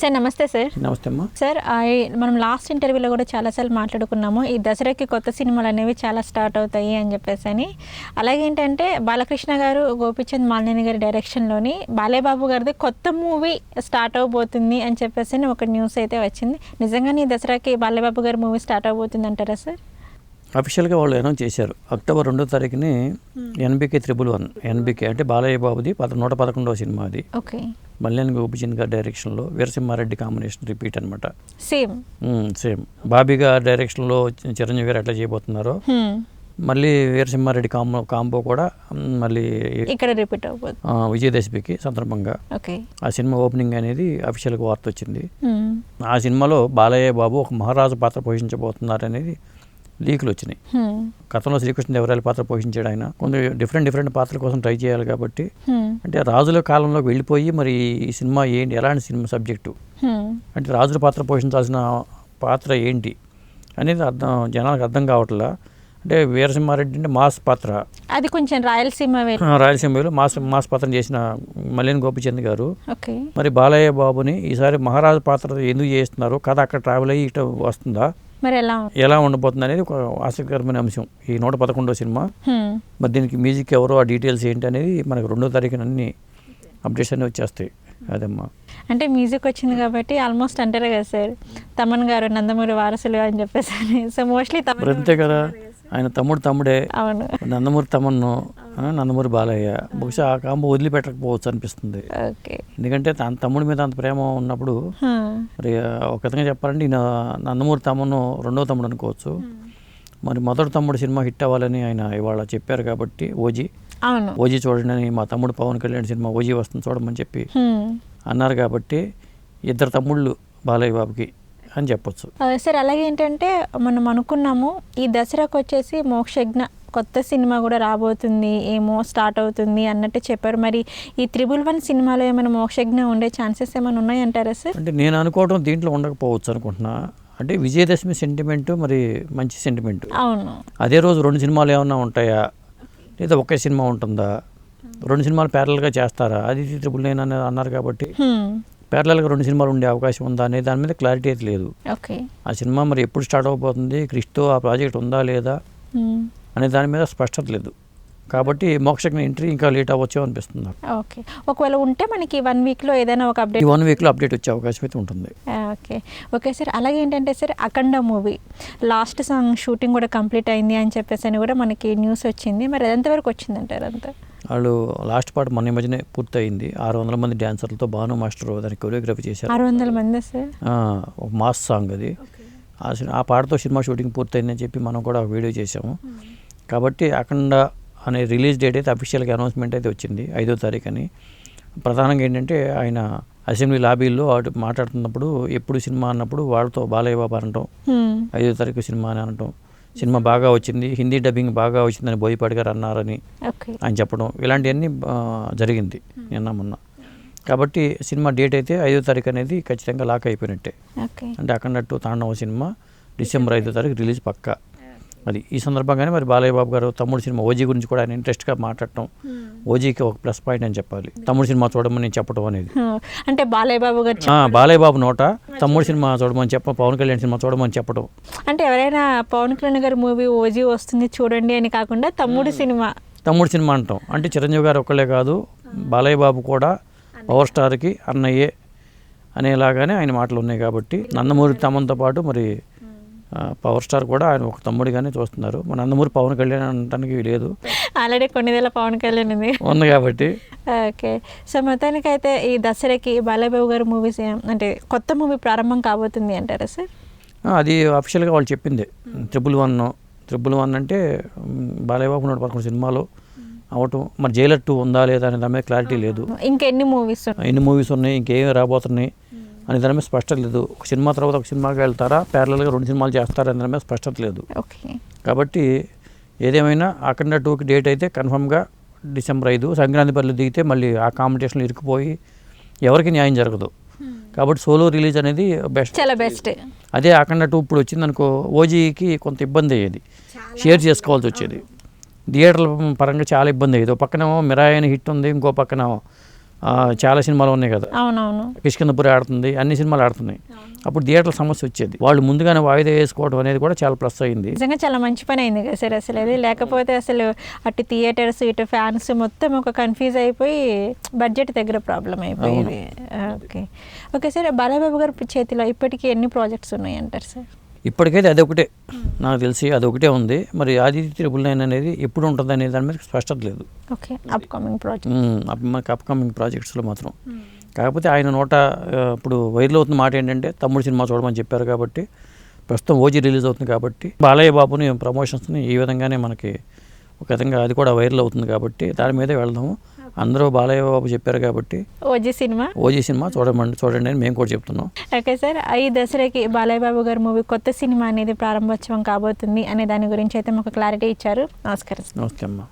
Sir నమస్తే sir. నమస్తే అమ్మా. సార్ మనం లాస్ట్ ఇంటర్వ్యూలో కూడా చాలాసార్లు మాట్లాడుకున్నాము. ఈ దసరాకి కొత్త సినిమాలు అనేవి చాలా స్టార్ట్ అవుతాయి అని చెప్పేసి అని. అలాగే ఏంటంటే బాలకృష్ణ గారు గోపిచంద్ మాలిని గారి డైరెక్షన్లోని బాలేబాబు గారిది కొత్త మూవీ స్టార్ట్ అవబోతుంది అని చెప్పేసి అని ఒక న్యూస్ అయితే వచ్చింది. నిజంగానే ఈ దసరాకి బాలేబాబు గారి మూవీ స్టార్ట్ అవబోతుంది అంటారా సార్? అఫీషియల్గా వాళ్ళు అనౌన్స్ చేశారు. అక్టోబర్ రెండో తారీఖుని ఎన్బికే త్రిబుల్ వన్ ఎన్బికే అంటే బాలయ్య బాబుది పద నూట పదకొండవ సినిమా అది. ఓకే. మల్యాన్ గోపిచంద్ గారి డైరెక్షన్లో వీరసింహారెడ్డి కాంబినేషన్ రిపీట్ అనమాట సేమ్ సేమ్ బాబీ గారి డైరెక్షన్లో చిరంజీవి గారు ఎట్లా చేయబోతున్నారో మళ్ళీ వీరసింహారెడ్డి కాంబో కాంబో కూడా మళ్ళీ ఇక్కడ రిపీట్ విజయదశమికి సందర్భంగా. ఆ సినిమా ఓపెనింగ్ అనేది అఫీషియల్గా వార్త వచ్చింది. ఆ సినిమాలో బాలయ్య బాబు ఒక మహారాజు పాత్ర పోషించబోతున్నారు అనేది లీకులు వచ్చినాయి గతంలో శ్రీకృష్ణదేవరాయల పాత్ర పోషించాడు ఆయన? కొంత డిఫరెంట్ డిఫరెంట్ పాత్రల కోసం ట్రై చేయాలి కాబట్టి అంటే రాజుల కాలంలోకి వెళ్ళిపోయి మరి ఈ సినిమా ఏంటి? ఎలాంటి సినిమా సబ్జెక్టు? అంటే రాజుల పాత్ర పోషించాల్సిన పాత్ర ఏంటి? అనేది అర్థం జనాలకు అర్థం కావట్లా? అంటే వీరసింహారెడ్డి అంటే మాస్ పాత్ర. అది కొంచెం రాయలసీమ రాయలసీమలో మాస్ మాస్ పాత్ర చేసిన మల్లేని గోపిచంద్ గారు. మరి బాలయ్య బాబుని ఈసారి మహారాజు పాత్ర ఎందుకు చేస్తున్నారు కథ అక్కడ ట్రావెల్ అయ్యి ఇటు వస్తుందా? మరి ఎలా ఎలా ఉండబోతుంది అనేది ఒక ఆసక్తికరమైన అంశం. ఈ నూట పదకొండో సినిమా. మరి దీనికి మ్యూజిక్ ఎవరో ఆ డీటెయిల్స్ ఏంటి అనేది మనకు రెండో తారీఖున అన్ని అప్డేట్స్ అన్నీ వచ్చేస్తాయి. అదమ్మా. అంటే మ్యూజిక్ వచ్చింది కాబట్టి ఆల్మోస్ట్ అంటారు కదా సార్ తమన్ గారు నందమూరి వారసులు అని చెప్పేసి సో మోస్ట్లీ తమన్ అంతే కదా. ఆయన తమ్ముడు తమ్ముడే అవును. నందమూరి తమన్ను నందమూరి బాలయ్య. బహుశా ఆ కాంబో వదిలిపెట్టకపోవచ్చు అనిపిస్తుంది. ఓకే. ఎందుకంటే తన తమ్ముడి మీద అంత ప్రేమ ఉన్నప్పుడు. మరి ఒక విధంగా చెప్పాలంటే ఈయన నందమూరి తమ్మును రెండో తమ్ముడు అనుకోవచ్చు. మరి మొదటి తమ్ముడు సినిమా హిట్ అవ్వాలని ఆయన ఇవాళ చెప్పారు కాబట్టి ఓజీ. అవును. ఓజీ చూడండి అని మా తమ్ముడు పవన్ కళ్యాణ్ సినిమా ఓజీ వస్తుంది చూడమని చెప్పి. అన్నారు కాబట్టి ఇద్దరు తమ్ముళ్ళు బాలయ్య బాబుకి అని చెప్పొచ్చు. సార్ అలాగే ఏంటంటే మనం అనుకున్నాము ఈ దసరాకు వచ్చేసి మోక్షజ్ఞ కొత్త సినిమా కూడా రాబోతుంది ఏమో స్టార్ట్ అవుతుంది అన్నట్టు చెప్పారు. మరి ఈ త్రిబుల్ వన్ సినిమాలో ఏమైనా మోక్షజ్ఞ ఉండే ఛాన్సెస్ ఏమైనా ఉన్నాయంటారా సార్? అంటే నేను అనుకోవడం దీంట్లో ఉండకపోవచ్చు అనుకుంటున్నా. అంటే విజయదశమి సెంటిమెంట్ మరి మంచి సెంటిమెంట్ అవును. అదే రోజు రెండు సినిమాలు ఏమన్నా ఉంటాయా? లేదా ఒకే సినిమా ఉంటుందా? రెండు సినిమాలు ప్యారల్గా చేస్తారా? అది ట్రిపుల్ నైన్ అనేది అన్నారు కాబట్టి. ప్యారలల్గా రెండు సినిమాలు ఉండే అవకాశం ఉందా అనే దాని మీద క్లారిటీ అయితే లేదు. ఓకే. ఆ సినిమా మరి ఎప్పుడు స్టార్ట్ అవబోతుంది క్రిస్తో ఆ ప్రాజెక్ట్ ఉందా లేదా. అనే దాని మీద స్పష్టత లేదు. కాబట్టి మోక్షజ్ఞ ఎంట్రీ ఇంకా లేట్ అవ్వచ్చు అనిపిస్తుంది ఓకే. ఒకవేళ ఉంటే మనకి వన్ వీక్లో ఏదైనా ఒక అప్డేట్ వన్ వీక్లో అప్డేట్ వచ్చే అవకాశం అయితే ఉంటుంది. ఓకే. ఓకే సార్ అలాగే ఏంటంటే sir Akhanda movie last song shooting కూడా కంప్లీట్ అయింది అని చెప్పేసి అని కూడా మనకి న్యూస్ వచ్చింది. మరి ఎంతవరకు వచ్చిందంటారు అంతా? వాళ్ళు లాస్ట్ పార్ట్ మొన్న మధ్యనే పూర్తయింది. ఆరు వందల మంది డాన్సర్లతో భాను మాస్టర్ దానికి కొరియోగ్రఫీ చేశారు. ఆరు వందల మంది మాస్ సాంగ్ అది. ఆ సినిమా ఆ పాటతో సినిమా షూటింగ్ పూర్తయిందని చెప్పి మనం కూడా వీడియో చేసాము కాబట్టి అఖండ అనే రిలీజ్ డేట్ అయితే అఫీషియల్గా అనౌన్స్మెంట్ అయితే వచ్చింది ఐదో తారీఖు అని ప్రధానంగా ఏంటంటే ఆయన అసెంబ్లీ లాబీల్లో మాట్లాడుతున్నప్పుడు ఎప్పుడు సినిమా అన్నప్పుడు వాళ్ళతో బాలయ్య బాబు అనటం. ఐదో తారీఖు సినిమా అని అనటం. సినిమా బాగా వచ్చింది హిందీ డబ్బింగ్ బాగా వచ్చిందని బోయపాటి గారు అన్నారని ఆయన చెప్పడం ఇలాంటివన్నీ జరిగింది నిన్న మొన్న. కాబట్టి సినిమా డేట్ అయితే ఐదో తారీఖు అనేది ఖచ్చితంగా లాక్ అయిపోయినట్టే. అంటే అక్కడట్టు తాండవ సినిమా డిసెంబర్ ఐదో తారీఖు రిలీజ్ పక్కా. అది ఈ సందర్భంగానే మరి బాలయ్య బాబు గారు తమ్ముడు సినిమా ఓజీ గురించి కూడా ఆయన ఇంట్రెస్ట్గా మాట్లాడటం ఓజీకి ఒక ప్లస్ పాయింట్ అని చెప్పాలి. తమ్ముడు సినిమా చూడమని నేను చెప్పడం అనేది. అంటే బాలయ్య బాబు గారు బాలయ్య బాబు నోట తమ్ముడు సినిమా చూడమని చెప్ప పవన్ కళ్యాణ్ సినిమా చూడమని చెప్పడం అంటే ఎవరైనా పవన్ కళ్యాణ్ గారి మూవీ ఓజీ వస్తుంది చూడండి అని కాకుండా తమ్ముడు సినిమా. తమ్ముడు సినిమా అంటాం. అంటే చిరంజీవి గారు ఒక్కళ్ళే కాదు బాలయ్య బాబు కూడా పవర్ స్టార్కి అన్నయ్యే అనేలాగానే ఆయన మాటలు ఉన్నాయి కాబట్టి నందమూరి తమ్మంతో పాటు మరి పవర్ స్టార్ కూడా ఆయన ఒక తమ్ముడిగానే చూస్తున్నారు. మన నందమూరి పవన్ కళ్యాణ్ అనడానికి లేదు ఆల్రెడీ కొన్ని వేల పవన్ కళ్యాణ్ ఉంది. ఉంది కాబట్టి. ఓకే. సో మొత్తానికి అయితే ఈ దసరాకి బాలయ్య బాబు గారి మూవీస్ అంటే కొత్త మూవీ ప్రారంభం కాబోతుంది అంటారా సార్? అది అఫీషియల్గా వాళ్ళు చెప్పింది. ట్రిపుల్ వన్ ట్రిపుల్ వన్ అంటే మ్, బాలయ్య బాబు నూట పదకొండు సినిమాలు అవటం మరి జైలర్ టూ ఉందా లేదా అనే దాని మీద క్లారిటీ లేదు. ఇంకెన్ని మూవీస్ ఎన్ని మూవీస్ ఉన్నాయి? ఇంకేమి రాబోతున్నాయి? అనే దాని మీద స్పష్టత లేదు. ఒక సినిమా తర్వాత ఒక సినిమాకి వెళ్తారా? ప్యారలల్గా రెండు సినిమాలు చేస్తారా అనే దాని మీద స్పష్టత లేదు. కాబట్టి ఏదేమైనా అఖండ టూకి డేట్ అయితే కన్ఫర్మ్గా డిసెంబర్ ఐదు సంక్రాంతి పనులు దిగితే మళ్ళీ ఆ కాంపిటీషన్లో ఇరుక్కుపోయి ఎవరికి న్యాయం జరగదు. కాబట్టి సోలో రిలీజ్ అనేది బెస్ట్ చాలా బెస్ట్ అదే అఖండ టూ ఇప్పుడు వచ్చిందనుకో ఓజీకి కొంత ఇబ్బంది అయ్యేది. షేర్ చేసుకోవాల్సి వచ్చేది. థియేటర్ల పరంగా చాలా ఇబ్బంది అయ్యేది. ఒక పక్కనేమో మిరాయి అని హిట్ ఉంది ఇంకో పక్కన చాలా సినిమాలు ఉన్నాయి కదా. అవునవును. కిష్కిందపురి ఆడుతుంది అన్ని సినిమాలు ఆడుతున్నాయి. అప్పుడు థియేటర్ల సమస్య వచ్చేది. వాళ్ళు ముందుగానే వాయిదా వేసుకోవడం అనేది కూడా చాలా ప్లస్ అయింది. నిజంగా చాలా మంచి పని అయింది కదా సార్ అసలు అది. లేకపోతే అసలు అటు థియేటర్స్ ఇటు ఫ్యాన్స్ మొత్తం ఒక కన్ఫ్యూజ్ అయిపోయి బడ్జెట్ దగ్గర ప్రాబ్లం అయిపోయింది. ఓకే. ఓకే సార్ బాలబాబు గారి చేతిలో ఇప్పటికీ ఎన్ని ప్రాజెక్ట్స్ ఉన్నాయి అంటారు సార్? ఇప్పటికైతే అదొకటే నాకు తెలిసి అదొకటే ఉంది. మరి ఆదిత్య త్రిపుల్ నైన్ అనేది ఎప్పుడు ఉంటుంది అనే దాని మీద స్పష్టత లేదు. ఓకే. అప్కమింగ్ ప్రాజెక్ట్ అప్కమింగ్ ప్రాజెక్ట్స్లో మాత్రం. కాకపోతే ఆయన నోట ఇప్పుడు వైరల్ అవుతున్న మాట ఏంటంటే తమ్ముడు సినిమా చూడమని చెప్పారు కాబట్టి ప్రస్తుతం ఓజీ రిలీజ్ అవుతుంది కాబట్టి బాలయ్య బాబుని ప్రమోషన్స్ని ఈ విధంగానే మనకి ఒక విధంగా అది కూడా వైరల్ అవుతుంది కాబట్టి దాని మీదే వెళ్దాము. అందరూ బాలయ్య బాబు చెప్పారు కాబట్టి ఓజీ సినిమా? ఓజీ సినిమా చూడమండి చూడండి అని మేము కూడా చెప్తున్నాం. ఓకే సార్ ఈ దసరాకి బాలయ్య బాబు గారి మూవీ కొత్త సినిమా అనేది ప్రారంభోత్సవం కాబోతుంది అనే దాని గురించి అయితే మాకు క్లారిటీ ఇచ్చారు. నమస్కారం నమస్తే అమ్మా.